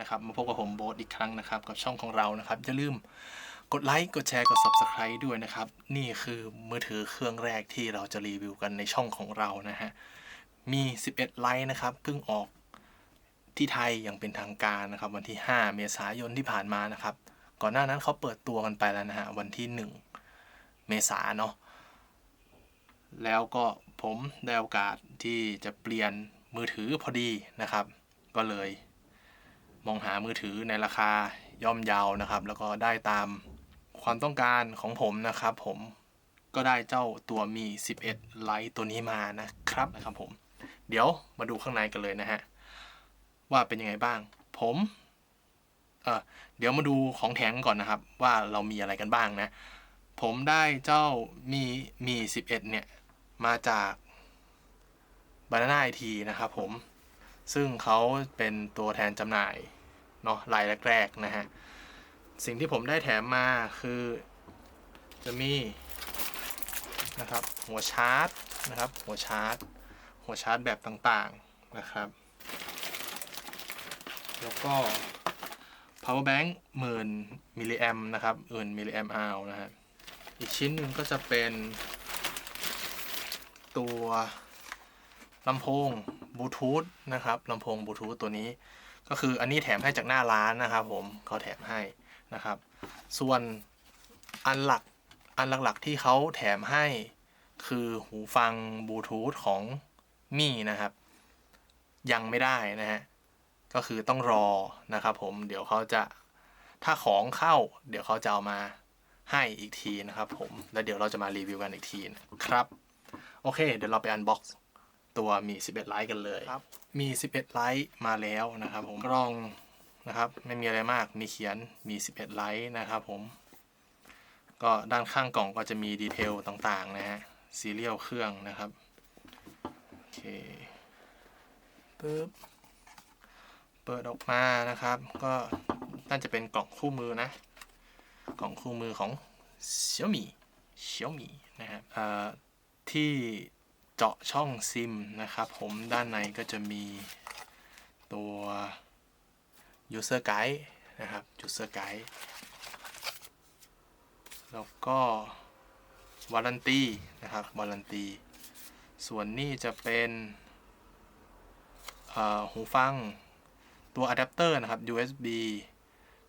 นะครับมาพบกับผมโบ๊ทอีกครั้งนะครับ กับช่องของเรานะครับ อย่าลืมกดไลค์กดแชร์กด Subscribe ด้วยนะครับ นี่คือมือถือเครื่องแรกที่เราจะรีวิวกันในช่องของเรานะฮะมี 11 ไลค์นะครับเพิ่งออกที่ไทยอย่างเป็นทางการนะครับ วันที่ 5 เมษายนที่ผ่านมานะครับ ก่อนหน้านั้นเขาเปิดตัวกันไปแล้วนะฮะวันที่ 1 เมษาเนาะแล้วก็ผมได้โอกาสที่จะเปลี่ยนมือถือพอดีนะครับ ก็เลย มองหามือถือในราคาย่อมเยาวนะครับ แล้วก็ได้ตามความต้องการของผมนะครับ ผมก็ได้เจ้าตัวมี 11 ไลท์ตัวนี้มานะครับนะครับผม เดี๋ยวมาดูข้างในกันเลยนะฮะ ว่าเป็นยังไงบ้าง ผมเออเดี๋ยวมาดูของแถงก่อนนะครับ ว่าเรามีอะไรกันบ้างนะ ผมได้เจ้ามีมี 11 เนี่ย มาจากบานาน่าไอทีนะครับผม ซึ่งเขาเป็นตัวแทนจำหน่ายเนาะรายแรกๆนะฮะ สิ่งที่ผมได้แถมมาคือ จะมีนะครับหัวชาร์จนะครับหัวชาร์จ หัวชาร์จแบบต่างๆนะครับ แล้วก็ power bank หมื่นมิลลิแอมนะครับหมื่นมิลลิแอมอาวนะฮะอีกชิ้นหนึ่งก็จะเป็น ตัวลำโพง บลูทูธนะครับลำโพงบลูทูธตัวนี้ ก็คืออันนี้แถมให้จากหน้าร้านนะครับผมเขาแถมให้นะครับ ส่วนอันหลักอันหลักๆที่เขาแถมให้คือหูฟังบลูทูธของมี่นะครับ ยังไม่ได้นะฮะก็คือต้องรอนะครับผมเดี๋ยวเขาจะถ้าของเข้า เดี๋ยวเขาจะเอามาให้อีกทีนะครับผม แล้วเดี๋ยวเราจะมารีวิวกันอีกทีนะครับ โอเค เดี๋ยวเราไปอันบ็อกซ์ ตัวมี 11 ไลท์กันเลยครับมี 11 ไลท์มาแล้วนะครับ ผมกล้องนะครับไม่มีอะไรมากมีเขียนมี 11 ไลท์นะครับ ผม ก็ด้านข้างกล่องก็จะมีดีเทลต่างๆนะฮะซีเรียลเครื่องนะครับโอเคปึ๊บเปิดออกมานะครับ ก็น่าจะเป็นกล่องคู่มือนะ กล่องคู่มือของ Xiaomi Xiaomi นะครับที่ เจาะช่องซิมนะครับผมด้านในก็จะมีตัว user guide นะครับ user guide แล้วก็ warranty นะครับ warranty ส่วนนี้จะเป็นหูฟังตัวอะแดปเตอร์นะครับ USB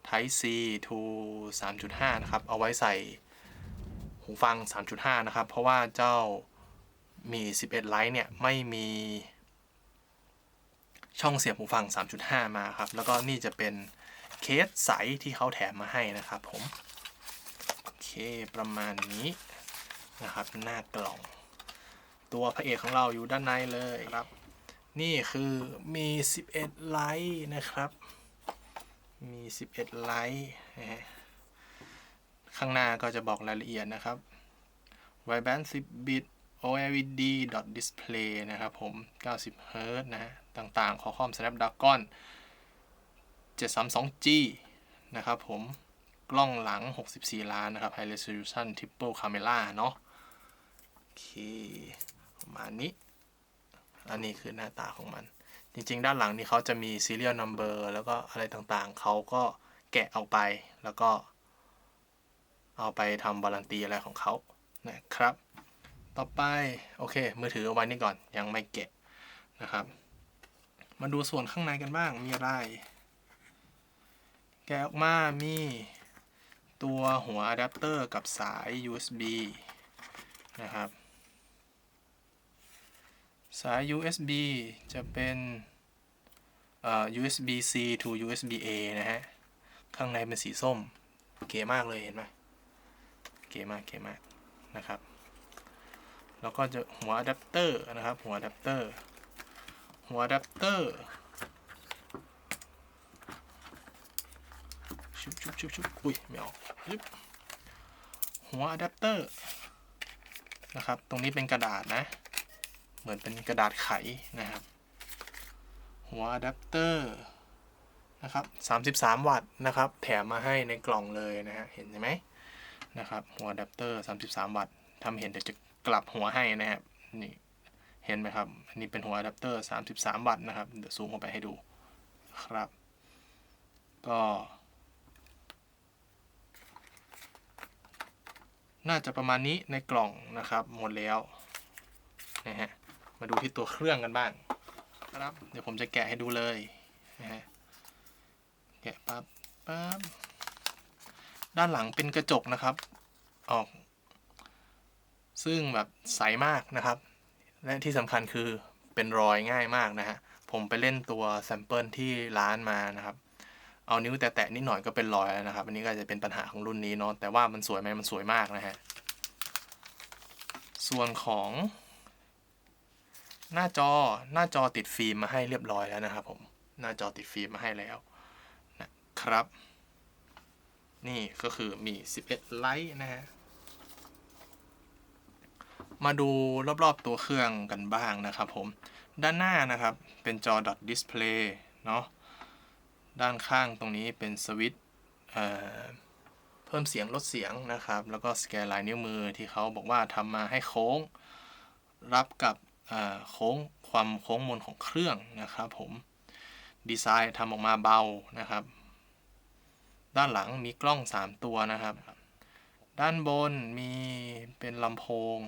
Type C to 3.5 นะครับ เอาไว้ใส่หูฟัง 3.5 นะครับ เพราะว่าเจ้า มี 11 ไลท์เนี่ย ไม่มีช่องเสียบหูฟัง 3.5 มาครับ แล้วก็นี่จะเป็นเคสใสที่เขาแถมมาให้นะครับผม โอเคประมาณนี้นะครับ หน้ากล่อง ตัวพระเอกของเราอยู่ด้านในเลยครับ นี่คือมี 11 ไลท์นะครับ มี 11 ไลท์ข้างหน้าก็จะบอกรายละเอียดนะครับ Wideband 10 bit OLED dot display นะครับผม 90 Hz นะฮะต่างๆขอคอม Snapdragon 732G นะครับผม กล้องหลัง 64 ล้านนะครับ High Resolution Triple Camera เนาะโอเคประมาณนี้ อันนี้คือหน้าตาของมัน จริงๆ ด้านหลังนี่เขาจะมี serial number แล้วก็อะไรต่างๆ เขาก็แกะออกไป แล้วก็เอาไปทำบาลันตีอะไรของเขานะครับ ต่อไป โอเค มือถือเอาไว้นี่ก่อนยังไม่แกะนะครับ มาดูส่วนข้างในกันบ้างมีอะไร แกะออกมามีตัวหัวอะแดปเตอร์กับสาย USB นะครับ สาย USB จะเป็น USB C to USB A นะฮะ ข้างในเป็นสีส้ม เก๋มากเลยเห็นไหมเก๋มากเก๋มากนะครับ แล้วก็จะหัวอะแดปเตอร์นะครับ หัวอะแดปเตอร์ หัวอะแดปเตอร์ชุบชุบชุบชุบอุ้ยไม่ออกหัวอะแดปเตอร์นะครับ ตรงนี้เป็นกระดาษนะ เหมือนเป็นกระดาษไขนะครับ หัวอะแดปเตอร์นะครับ33 วัตต์นะครับ แถมมาให้ในกล่องเลยนะฮะ เห็นไหมนะครับ หัวอะแดปเตอร์ 33 วัตต์ทำเห็นเดี๋ยวจะ กลับหัวให้นะครับนี่เห็นไหมครับ อันนี้เป็นหัวอะแดปเตอร์ 33 วัตต์นะครับ เดี๋ยวซูมเข้าไปให้ดูครับ ก็ น่าจะประมาณนี้ในกล่องนะครับ หมดแล้วนะฮะมาดูที่ตัวเครื่องกันบ้างครับ เดี๋ยวผมจะแกะให้ดูเลยนะฮะแกะปั๊บปั๊บด้านหลังเป็นกระจกนะครับ ออก ซึ่งแบบใสมากนะครับ และที่สำคัญคือเป็นรอยง่ายมากนะฮะ ผมไปเล่นตัวแซมเปิลที่ร้านมานะครับ เอานิ้วแตะๆนิดหน่อยก็เป็นรอยแล้วนะครับ อันนี้ก็จะเป็นปัญหาของรุ่นนี้เนาะ แต่ว่ามันสวยไหมมันสวยมากนะฮะ ส่วนของหน้าจอหน้าจอติดฟิล์มมาให้เรียบร้อยแล้วนะครับ ผม หน้าจอติดฟิล์มมาให้แล้วนะครับ นี่ก็คือมี 11 ไลท์นะฮะ มาดูรอบๆตัวเครื่องกันบ้างนะครับผม ด้านหน้านะครับเป็นจอ dot display เนาะด้านข้างตรงนี้เป็นสวิตช์เเพิ่มเสียงลดเสียงนะครับ แล้วก็สแกนลายนิ้วมือที่เขาบอกว่าทำมาให้โค้ง รับกับโค้งความโค้งมนของเครื่องนะครับผมดีไซน์ทำออกมาเบานะครับ ด้านหลังมีกล้อง 3 ตัวนะครับ ด้านบนมีเป็นลำโพง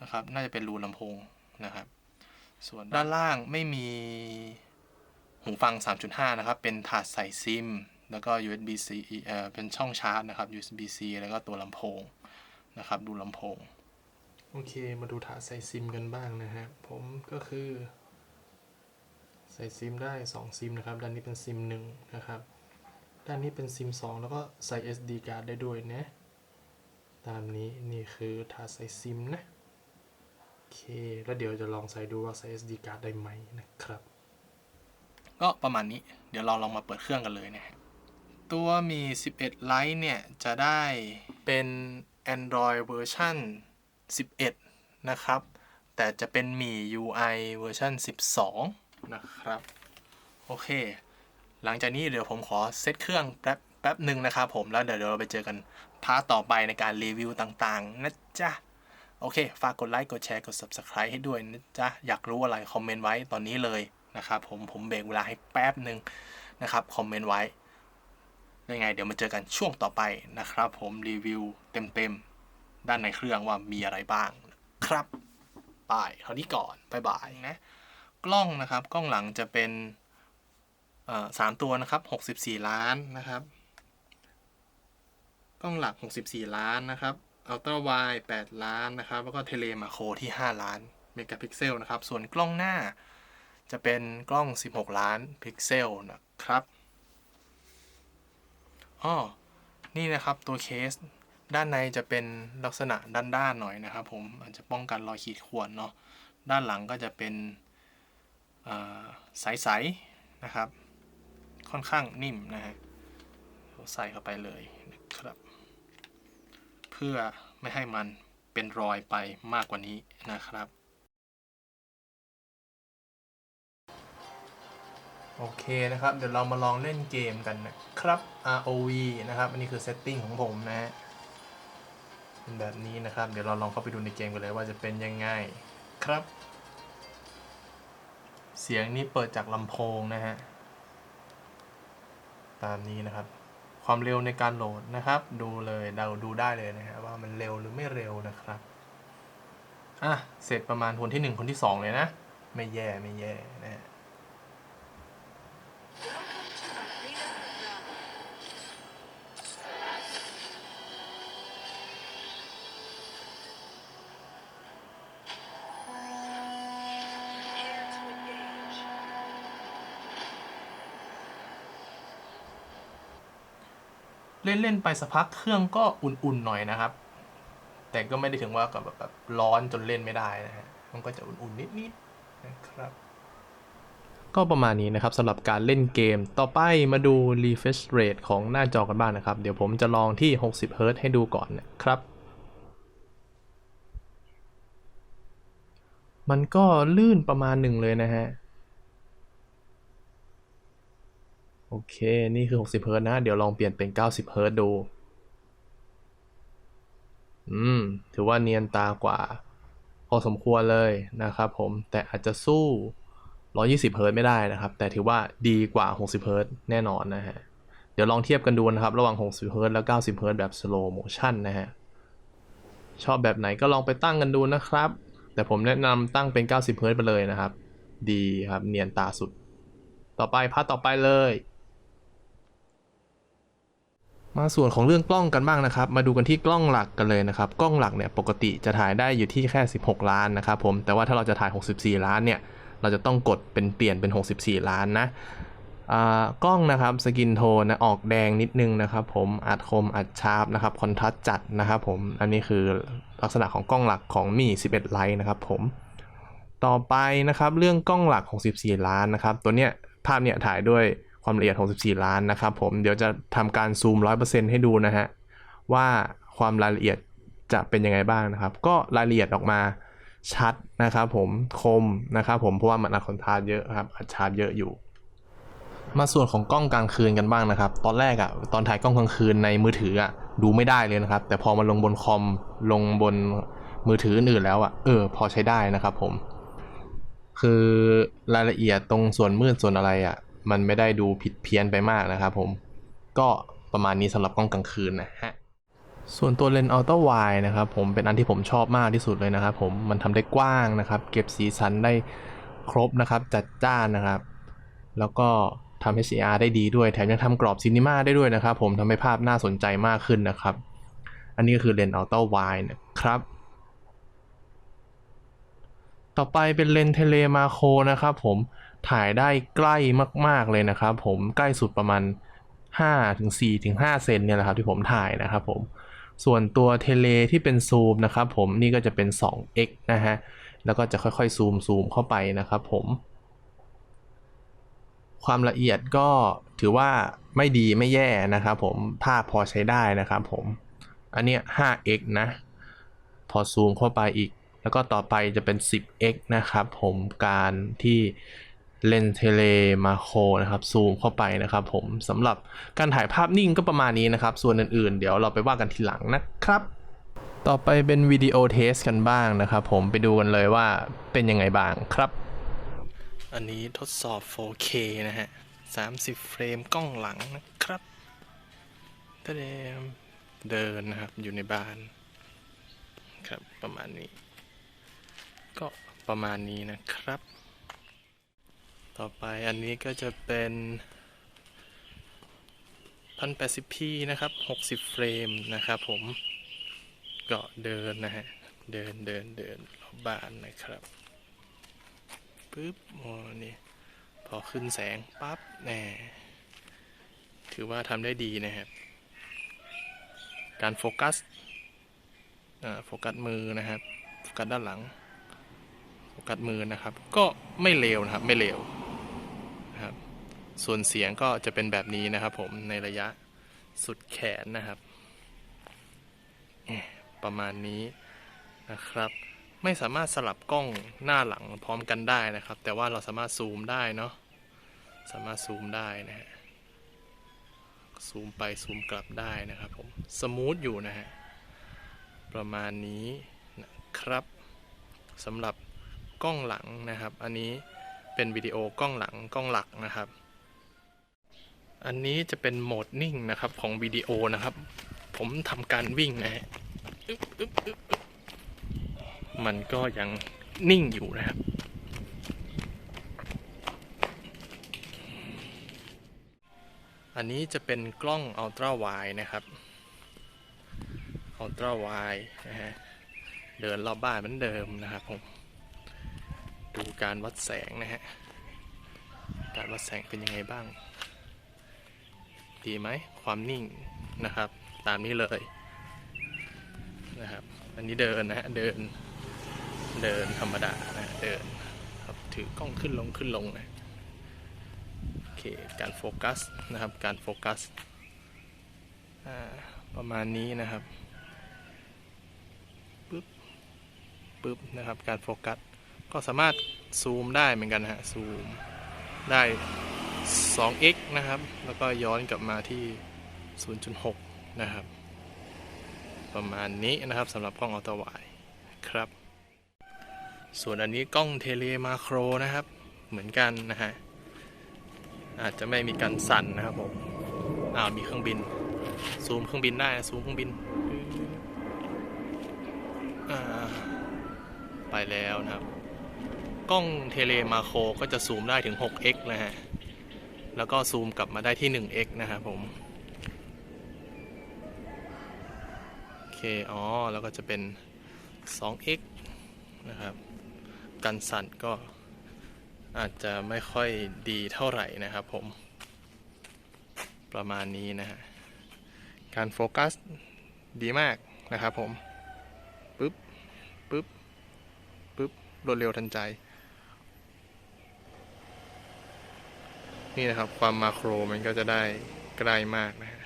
นะครับ น่าจะเป็นรูลำโพงนะครับ ส่วนด้านล่างไม่มีหูฟัง 3.5 นะครับ เป็นถาดใส่ซิม แล้วก็ USB C เอ่อเป็นช่องชาร์จนะครับ USB C แล้วก็ตัวลำโพงนะครับ ดูลำโพง โอเค มาดูถาดใส่ซิมกันบ้างนะฮะ ผมก็คือ ใส่ซิมได้ 2 ซิมนะครับ ด้านนี้เป็นซิม1นะครับ ด้านนี้เป็นซิม 2 แล้วก็ใส่ SD card ได้ด้วยนะ ตามนี้นี่คือถาดใส่ซิมนะ เค แล้วเดี๋ยวจะลองใส่ดูว่าใส่ SD card ได้ไหมนะครับ ก็ประมาณนี้ เดี๋ยวเราลองมาเปิดเครื่องกันเลยนะฮะ ตัวมี 11 Lite เนี่ย จะได้เป็น Android เวอร์ชัน11 นะครับ แต่จะเป็นมี UI เวอร์ชัน12 นะครับ โอเค หลังจากนี้เดี๋ยวผมขอเซตเครื่องแป๊บแป๊บหนึ่งนะครับผมแล้วเดี๋ยวเราไปเจอกันพาร์ทต่อไปในการรีวิวต่างๆ นะจ๊ะ โอเค ฝากกดไลค์ กดแชร์ กด Subscribe ให้ด้วยนะจ๊ะ อยากรู้อะไร คอมเมนต์ไว้ตอนนี้เลยนะครับผม ผมเบรกเวลาให้แป๊บหนึ่งนะครับ คอมเมนต์ไว้ ยังไง เดี๋ยวมาเจอกันช่วงต่อไปนะครับ ผมรีวิวเต็มๆ ด้านในเครื่องว่ามีอะไรบ้าง ครับบายเท่านี้ก่อนบายบายนะ กล้องนะครับ กล้องหลังจะเป็นสามตัวนะครับหกสิบสี่ล้านนะครับ กล้องหลัก 64 ล้านนะครับ อัลตร้าไวด์8ล้านนะครับ แล้วก็เทเลมาโครที่ 5 ล้านเมกะพิกเซลนะครับ ส่วนกล้องหน้าจะเป็นกล้อง 16 ล้านพิกเซลนะครับอ้อนี่นะครับตัวเคสด้านในจะเป็นลักษณะด้านๆหน่อยนะครับ ผมอาจจะป้องกันรอยขีดข่วนเนาะด้านหลังก็จะเป็นใสๆนะครับ ค่อนข้างนิ่มนะฮะใส่เข้าไปเลยนะครับ พื่อไม่ให้มันเป็นรอยไปมากกว่านี้นะครับ โอเคนะครับ เดี๋ยวเรามาลองเล่นเกมกันนะครับ ROV นะครับ อันนี้คือเซตติ้งของผมนะฮะเป็นแบบนี้นะครับ เดี๋ยวเราลองเข้าไปดูในเกมกันเลยว่าจะเป็นยังไงครับ เสียงนี้เปิดจากลำโพงนะฮะ ตามนี้นะครับ ความเร็วในการโหลดนะครับ ดูเลยเราดูได้เลยนะฮะว่ามันเร็วหรือไม่เร็วนะครับอะเสร็จประมาณคนที่หนึ่งคนที่สองเลยนะ ไม่แย่ไม่แย่นะ เล่นเล่นๆไปสักพักเครื่องก็อุ่นๆหน่อยนะครับ แต่ก็ไม่ได้ถึงว่ากับแบบแบบร้อนจนเล่นไม่ได้นะฮะมันก็จะอุ่นๆนิดๆนะครับก็ประมาณนี้นะครับสำหรับการเล่นเกม ต่อไปมาดู refresh rate ของหน้าจอกันบ้างนะครับ เดี๋ยวผมจะลองที่ 60 Hz ให้ดูก่อนนะครับ มันก็ลื่นประมาณหนึ่งเลยนะฮะ โอเค นี่คือ 60 เฮิร์ตนะ เดี๋ยวลองเปลี่ยนเป็น 90 เฮิร์ตดู อืม ถือว่าเนียนตากว่า พอสมควรเลยนะครับผม แต่อาจจะสู้ 120 เฮิร์ตไม่ได้นะครับ แต่ถือว่าดีกว่า 60 เฮิร์ตแน่นอนนะฮะ เดี๋ยวลองเทียบกันดูนะครับ ระหว่าง 60 Hz แล้ว90 Hz แบบ slow motion นะฮะ ชอบแบบไหนก็ลองไปตั้งกันดูนะครับ แต่ผมแนะนำตั้งเป็น 90 Hz ไปเลยนะครับ ดีครับ เนียนตาสุด ต่อไปพาร์ทต่อไปเลย มาส่วนของเรื่องกล้องกันบ้างนะครับ มาดูกันที่กล้องหลักกันเลยนะครับ กล้องหลักเนี่ยปกติจะถ่ายได้อยู่ที่แค่ 16 ล้านนะครับผม แต่ว่าถ้าเราจะถ่าย 64 ล้านเนี่ย เราจะต้องกดเป็นเปลี่ยนเป็น 64 ล้านนะอ่ากล้องนะครับสกินโทนนะออกแดงนิดนึงนะครับผมอัดคมอัดชาร์ปนะครับคอนทราสต์จัดนะครับผมอันนี้คือลักษณะของกล้องหลักของมี 11 ไลท์นะครับผมต่อไปนะครับเรื่องกล้องหลัก 64 ล้านนะครับตัวเนี้ยภาพเนี่ยถ่ายด้วย ความละเอียด 64 ล้านนะครับผมเดี๋ยวจะทำการซูม 100%ให้ดูนะฮะ ว่าความรายละเอียดจะเป็นยังไงบ้างนะครับ ก็รายละเอียดออกมาชัดนะครับผมคมนะครับผมเพราะว่ามันอัดคอนทราสต์เยอะครับอัดชาร์ปเยอะอยู่ มาส่วนของกล้องกลางคืนกันบ้างนะครับ ตอนแรกอะ่ะตอนถ่ายกล้องกลางคืนในมือถืออะ่ะดูไม่ได้เลยนะครับ แต่พอมาลงบนคอมลงบนมือถืออื่นแล้วอะ่ะเออพอใช้ได้นะครับผม คือรายละเอียดตรงส่วนมืดส่วนอะไรอะ่ะ มันไม่ได้ดูผิดเพี้ยนไปมากนะครับผม ก็ประมาณนี้สำหรับกล้องกลางคืนนะฮะ ส่วนตัวเลนส์อัลตร้าไวนะครับผมเป็นอันที่ผมชอบมากที่สุดเลยนะครับผมมันทำได้กว้างนะครับ เก็บสีสันได้ครบนะครับ จัดจ้านนะครับ แล้วก็ทำ HDR ได้ดีด้วยแถมยังทำกรอบซีนิมาได้ด้วยนะครับผมทำให้ภาพน่าสนใจมากขึ้นนะครับ อันนี้ก็คือเลนส์อัลตร้าไวนะครับ ต่อไปเป็นเลนเทเลมาโคนะครับผมถ่ายได้ใกล้มาก ๆเลยนะครับผมใกล้สุดประมาณ5ถึง4ถึง5เซนเนี่ยแหละครับที่ผมถ่ายนะครับผมส่วนตัวเทเลที่เป็นซูมนะครับผมนี่ก็จะเป็น 2x นะฮะแล้วก็จะค่อยๆซูมซูมเข้าไปนะครับผม ความละเอียดก็ถือว่าไม่ดีไม่แย่นะครับผมภาพพอใช้ได้นะครับผม อันเนี้ย 5x นะ พอซูมเข้าไปอีก แล้วก็ต่อไปจะเป็น 10x นะครับ ผมการที่เลนส์เทเลมาโครนะครับซูมเข้าไปนะครับผมสำหรับการถ่ายภาพนิ่งก็ประมาณนี้นะครับ ส่วนอื่นๆ เดี๋ยวเราไปว่ากันทีหลังนะครับ ต่อไปเป็นวิดีโอเทสกันบ้างนะครับผมไปดูกันเลยว่าเป็นยังไงบ้างครับ อันนี้ทดสอบ 4K นะฮะ 30 เฟรมกล้องหลังนะครับเดเดินนะครับอยู่ในบ้านครับประมาณนี้ ก็ประมาณนี้นะครับ ต่อไปอันนี้ก็จะเป็น 1080p นะครับ 60 เฟรมนะครับผมก็เดินนะฮะ เดินเดินเดินรอบบ้านนะครับปึ๊บโอ้นี่พอขึ้นแสงปั๊บแน่ถือว่าทำได้ดีนะครับ การโฟกัสโฟกัสมือนะครับ โฟกัสด้านหลัง ฟกัสมือนะครับ ก็ไม่เลวนะครับไม่เลวนะครับ ส่วนเสียงก็จะเป็นแบบนี้นะครับ ผมในระยะสุดแขนนะครับ ประมาณนี้นะครับ ไม่สามารถสลับกล้องหน้าหลังพร้อมกันได้นะครับ แต่ว่าเราสามารถซูมได้เนาะสามารถซูมได้นะฮะซูมไปซูมกลับได้นะครับผมสมูทอยู่นะฮะประมาณนี้นะครับสำหรับ กล้องหลังนะครับ อันนี้เป็นวิดีโอกล้องหลังกล้องหลักนะครับ อันนี้จะเป็นโหมดนิ่งนะครับของวิดีโอนะครับ ผมทำการวิ่งนะฮะมันก็ยังนิ่งอยู่นะครับอันนี้จะเป็นกล้องอัลตร้าไวนะครับ อัลตร้าไวนะฮะ เดินรอบบ้านเหมือนเดิมนะครับผม ดูการวัดแสงนะฮะ การวัดแสงเป็นยังไงบ้าง ดีไหม ความนิ่งนะครับ ตามนี้เลยนะครับ อันนี้เดินนะฮะ เดิน เดินธรรมดานะ เดินครับ ถือกล้องขึ้นลงขึ้นลงนะ โอเค การโฟกัสนะครับ การโฟกัส ประมาณนี้นะครับปึ๊บปึ๊บนะครับ การโฟกัส ก็สามารถซูมได้เหมือนกันฮะซูมได้ 2x นะครับ แล้วก็ย้อนกลับมาที่ 0.6 นะครับ ประมาณนี้นะครับสำหรับกล้องอัลตร้าไวครับ ส่วนอันนี้กล้องเทเลมาโครนะครับ เหมือนกันนะฮะ อาจจะไม่มีการสั่นนะครับผม อ้าวมีเครื่องบิน ซูมเครื่องบินได้ซูมเครื่องบิน ไปแล้วนะครับ กล้องเทเลมาโครก็จะซูมได้ถึง 6x นะฮะ แล้วก็ซูมกลับมาได้ที่ 1x นะครับผม โอเค อ๋อ แล้วก็จะเป็น 2x นะครับ กันสั่นก็อาจจะไม่ค่อยดีเท่าไหร่นะครับผม ประมาณนี้นะฮะ การโฟกัสดีมากนะครับผม ปึ๊บ ปึ๊บ ปึ๊บ รวดเร็วทันใจ นี่นะครับความมาโครมันก็จะได้ใกล้มากนะฮะ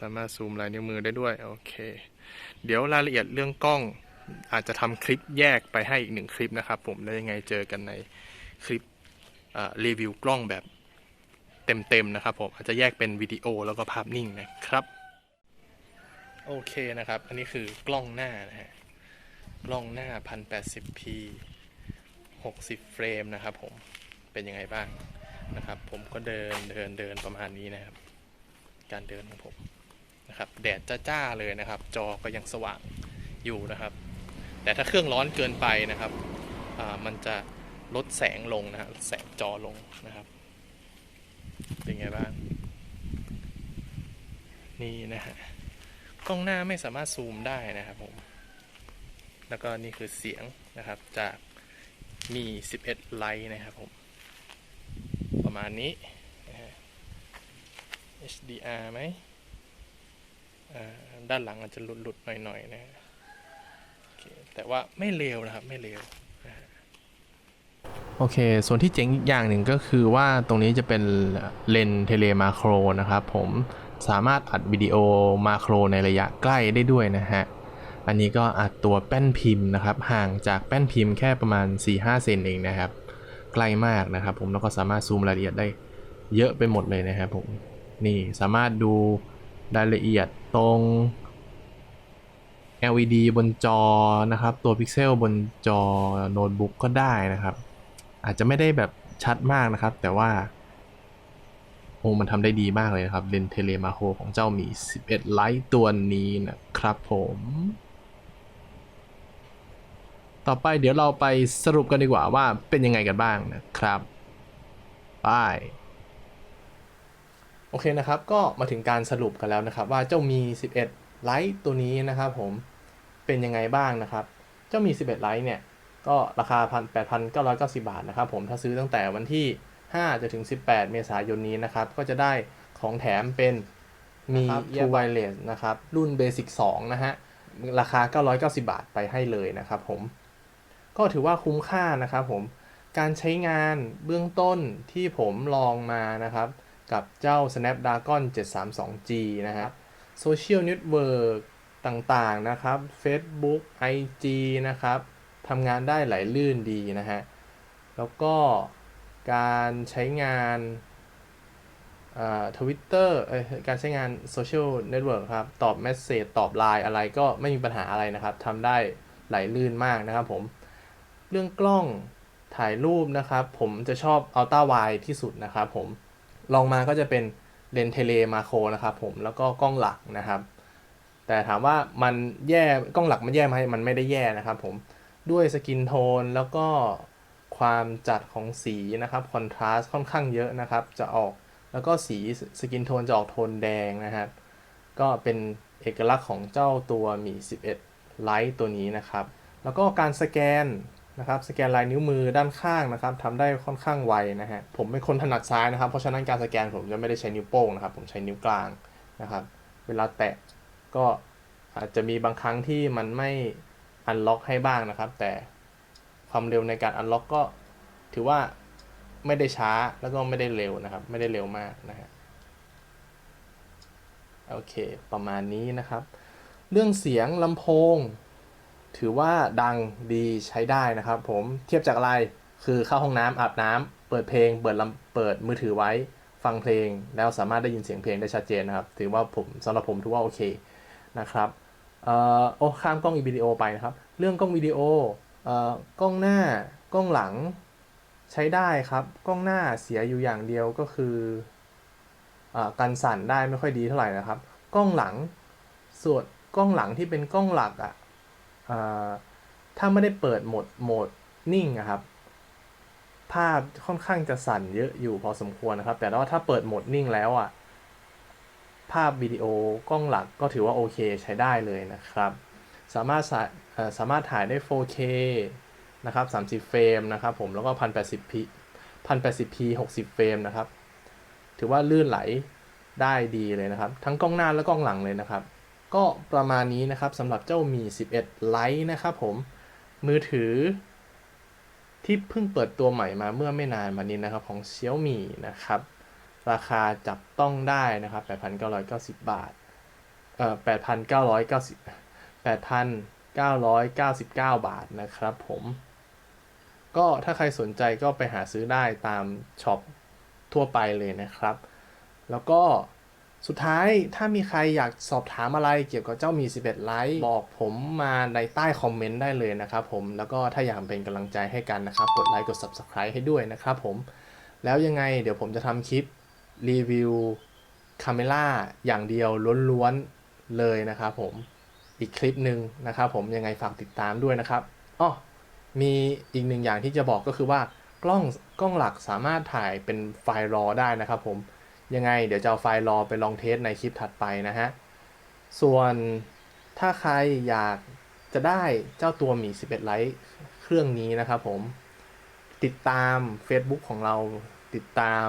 สามารถซูมลายนิ้วมือได้ด้วยโอเค เดี๋ยวรายละเอียดเรื่องกล้องอาจจะทำคลิปแยกไปให้อีกหนึ่งคลิปนะครับ ผมแล้วยังไงเจอกันในคลิปรีวิวกล้องแบบเต็มๆนะครับผมอาจจะแยกเป็นวิดีโอแล้วก็ภาพนิ่งนะครับโอเคนะครับ อันนี้คือกล้องหน้านะฮะกล้องหน้า 1080p 60 เฟรมนะครับผมเป็นยังไงบ้าง นะครับ ผมก็เดินเดินเดินประมาณนี้นะครับ การเดินของผมนะครับ แดดจ้าๆเลยนะครับ จอก็ยังสว่างอยู่นะครับ แต่ถ้าเครื่องร้อนเกินไปนะครับมันจะลดแสงลงนะครับแสงจอลงนะครับ เป็นไงบ้าง นี่นะฮะกล้องหน้าไม่สามารถซูมได้นะครับผม แล้วก็นี่คือเสียงนะครับจากมี 11 ไลท์นะครับผม มาณนี้ HDR ไหมด้านหลังอาจจะหลุดๆหน่อยๆนะฮะแต่ว่าไม่เลวนะครับ ไม่เลวโอเค ส่วนที่เจ๋งอีกอย่างหนึ่งก็คือว่าตรงนี้จะเป็นเลนเทเลมาโครนะครับผมสามารถอัดวิดีโอมาโครในระยะใกล้ได้ด้วยนะฮะ อันนี้ก็อัดตัวแป้นพิมพ์นะครับ ห่างจากแป้นพิมพ์แค่ประมาณ 4-5 เซนเองนะครับ ใกล้มากนะครับผมแล้วก็สามารถซูมรายละเอียดได้เยอะไปหมดเลยนะครับผมนี่สามารถดูรายละเอียดตรง LED บนจอนะครับ ตัวพิกเซลบนจอโน้ตบุ๊กก็ได้นะครับ อาจจะไม่ได้แบบชัดมากนะครับ แต่ว่าโอ้มันทำได้ดีมากเลยนะครับเลนเทเลมาโคของเจ้ามี 11 ไลท์ตัวนี้นะครับผม ต่อไปเดี๋ยวเราไปสรุปกันดีกว่าว่าเป็นยังไงกันบ้างนะครับไปโอเคนะครับ ก็มาถึงการสรุปกันแล้วนะครับ ว่าเจ้ามี 11 ไลท์ตัวนี้นะครับผมเป็นยังไงบ้างนะครับ เจ้ามี 11 ไลท์เนี่ย ก็ราคา 8,990 บาทนะครับผมถ้าซื้อตั้งแต่วันที่5จะถึง 18 เมษายนนี้นะครับ ก็จะได้ของแถมเป็นมี True Wireless นะครับ รุ่น Basic 2นะฮะ ราคา 990 บาทไปให้เลยนะครับผม ก็ถือว่าคุ้มค่านะครับผม การใช้งานเบื้องต้นที่ผมลองมานะครับ กับเจ้า Snapdragon 732G นะครับโซเชียลเน็ตเวิร์กต่างๆนะครับ Facebook IG นะครับทำงานได้ไหลลื่นดีนะฮะ แล้วก็การใช้งานทวิตเตอร์การใช้งานโซเชียลเน็ตเวิร์กครับ ตอบเมสเซจตอบไลน์อะไรก็ไม่มีปัญหาอะไรนะครับทำได้ไหลลื่นมากนะครับผม เรื่องกล้องถ่ายรูปนะครับ ผมจะชอบอัลต้าไวที่สุดนะครับผมลองมาก็จะเป็นเลนเทเลมาโครนะครับผมแล้วก็กล้องหลักนะครับ แต่ถามว่ามันแย่กล้องหลักมันแย่ไหมมันไม่ได้แย่นะครับผมด้วยสกินโทนแล้วก็ความจัดของสีนะครับคอนทราสต์ค่อนข้างเยอะนะครับ จะออกแล้วก็สีสกินโทนจะออกโทนแดงนะครับก็เป็นเอกลักษณ์ของเจ้าตัวมี 11 ไลท์ตัวนี้นะครับ แล้วก็การสแกน นะครับสแกนลายนิ้วมือด้านข้างนะครับทำได้ค่อนข้างไวนะฮะผมเป็นคนถนัดซ้ายนะครับ เพราะฉะนั้นการสแกนผมจะไม่ได้ใช้นิ้วโป้งนะครับผมใช้นิ้วกลางนะครับเวลาแตะก็อาจจะมีบางครั้งที่มันไม่อันล็อกให้บ้างนะครับ แต่ความเร็วในการอันล็อกก็ถือว่าไม่ได้ช้าแล้วก็ไม่ได้เร็วนะครับ ไม่ได้เร็วมากนะฮะโอเค ประมาณนี้นะครับ เรื่องเสียงลำโพง ถือว่าดังดีใช้ได้นะครับผมเทียบจากอะไรคือเข้าห้องน้ำอาบน้ำเปิดเพลง เปิดลำเปิดมือถือไว้ ฟังเพลง แล้วสามารถได้ยินเสียงเพลงได้ชัดเจนนะครับ ถือว่าผมสำหรับผมถือว่าโอเคนะครับเอ่อโอ้ข้ามกล้องวิดีโอไปนะครับ เรื่องกล้องวิดีโอเอ่อกล้องหน้ากล้องหลังใช้ได้ครับ กล้องหน้าเสียอยู่อย่างเดียวก็คืออกันสั่นได้ไม่ค่อยดีเท่าไหร่นะครับ กล้องหลังส่วนกล้องหลังที่เป็นกล้องหลักอะ่ะ ถ้าไม่ได้เปิดโหมดโหมดนิ่งอะครับ ภาพค่อนข้างจะสั่นเยอะอยู่พอสมควรนะครับ แต่ว่าถ้าเปิดโหมดนิ่งแล้วอะภาพวิดีโอกล้องหลักก็ถือว่าโอเคใช้ได้เลยนะครับ สามารถสาเอ่อสามารถถ่ายได้ 4K นะครับ 30 เฟรมนะครับผม แล้วก็ 1080p 1080p 60 เฟรมนะครับ ถือว่าลื่นไหลได้ดีเลยนะครับ ทั้งกล้องหน้าและกล้องหลังเลยนะครับ ก็ประมาณนี้นะครับสำหรับเจ้ามี 11 Lite นะครับผมมือถือที่เพิ่งเปิดตัวใหม่มาเมื่อไม่นานมานี้นะครับของ Xiaomi นะครับ ราคาจับต้องได้นะครับ 8,990 บาทเอ่อ8,990 8,999 บาทนะครับผมก็ถ้าใครสนใจก็ไปหาซื้อได้ตามช็อปทั่วไปเลยนะครับ แล้วก็ สุดท้ายถ้ามีใครอยากสอบถามอะไรเกี่ยวกับเจ้ามี 11 ไลท์บอกผมมาในใต้คอมเมนต์ได้เลยนะครับผมแล้วก็ถ้าอยากเป็นกำลังใจให้กันนะครับ กดไลค์กด Subscribe ให้ด้วยนะครับผม แล้วยังไงเดี๋ยวผมจะทำคลิปรีวิวคาเมล่าอย่างเดียวล้วนๆเลยนะครับผมอีกคลิปหนึ่งนะครับผมยังไงฝากติดตามด้วยนะครับอ๋อมีอีกหนึ่งอย่างที่จะบอกก็คือว่ากล้องกล้องหลักสามารถถ่ายเป็นไฟล์รอได้นะครับผม ยังไงเดี๋ยวจะเอาไฟล์รอไปลองเทสในคลิปถัดไปนะฮะ ส่วนถ้าใครอยากจะได้เจ้าตัวหมี 11 ไลท์เครื่องนี้นะครับผม ติดตาม Facebook ของเราติดตาม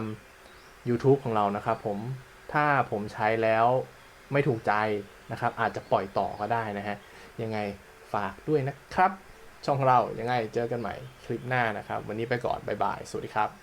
YouTube ของเรานะครับผม ถ้าผมใช้แล้วไม่ถูกใจนะครับ อาจจะปล่อยต่อก็ได้นะฮะ ยังไงฝากด้วยนะครับ ช่องเรายังไงเจอกันใหม่คลิปหน้านะครับ วันนี้ไปก่อน บ๊ายบาย สวัสดีครับ